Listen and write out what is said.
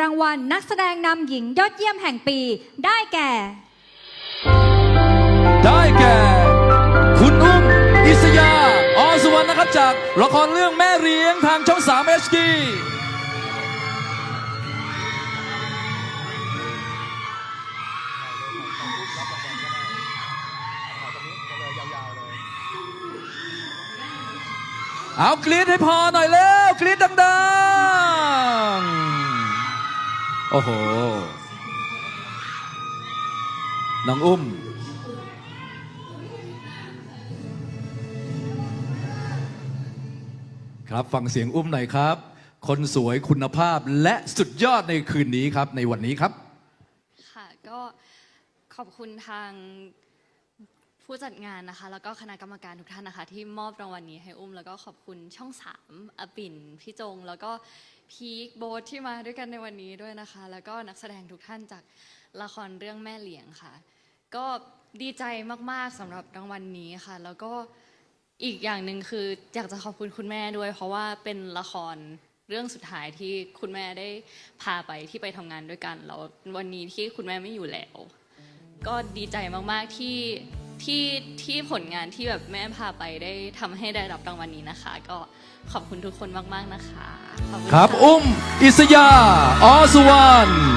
รางวัลนักแสดงนำหญิงยอดเยี่ยมแห่งปี ได้แก่ ได้แก่ คุณอุ้มอิสยาอสุวรรณนะครับจากละครเรื่องแม่เลี้ยงทางช่อง 3 HD เอากรีดให้พอหน่อยเร็วกรีดดังๆ โอ้โห น้องอุ้ม ครับฟังเสียงอุ้มหน่อยครับ คนสวยคุณภาพและสุดยอดในคืนนี้ครับ ในวันนี้ครับ ค่ะ ก็ขอบคุณทาง ผู้จัดงานนะคะ แล้วก็คณะกรรมการทุกท่านนะคะ ที่มอบรางวัลนี้ให้อุ้ม แล้วก็ขอบคุณช่องสามอปิ่นพี่จง แล้วก็พีคโบทที่มาด้วยกันในวันนี้ด้วยนะคะ แล้วก็นักแสดงทุกท่านจากละครเรื่องแม่เหลียงค่ะ ก็ดีใจมากๆสำหรับรางวัลนี้ค่ะ แล้วก็อีกอย่างหนึ่งคืออยากจะขอบคุณคุณแม่ด้วย เพราะว่าเป็นละครเรื่องสุดท้ายที่คุณแม่ได้พาไปที่ไปทำงานด้วยกันแล้ววันนี้ที่คุณแม่ไม่อยู่แล้ว ก็ดีใจมากๆที่ ที่ที่ผลงานที่แบบแม่พาไปได้ทำให้ได้รับรางวัลนี้นะคะ ก็ขอบคุณทุกคนมาก ๆ นะคะขอบคุณครับะ อุ้ม อิสยาอสุวรรณ